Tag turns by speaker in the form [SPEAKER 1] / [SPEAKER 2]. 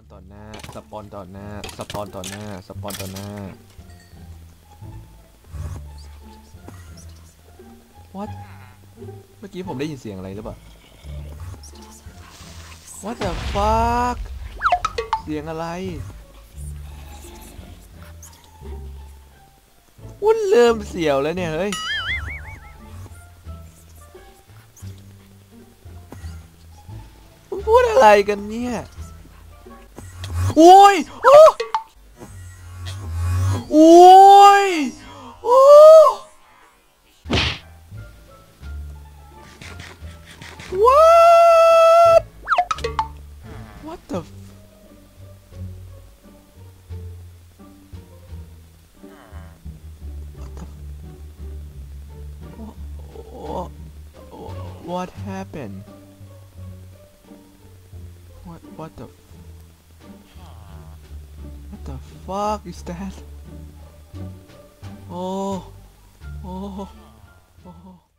[SPEAKER 1] อนต่อหน้า สปอนต่อหน้า สปอนต่อหน้า สปอนต่อหน้า what เมื่อกี้ผมได้ยินเสียงอะไรหรือเปล่า what the fuck เสียงอะไร วุ้นเริ่มเสียวแล้วเนี่ย เฮ้ยพูดอะไรกันเนี่ย โอ้ยโอ้โอ้ยโอ้ what what the f- what the what, what happened what what the f- what the fuck is that? Oh. Oh. Oh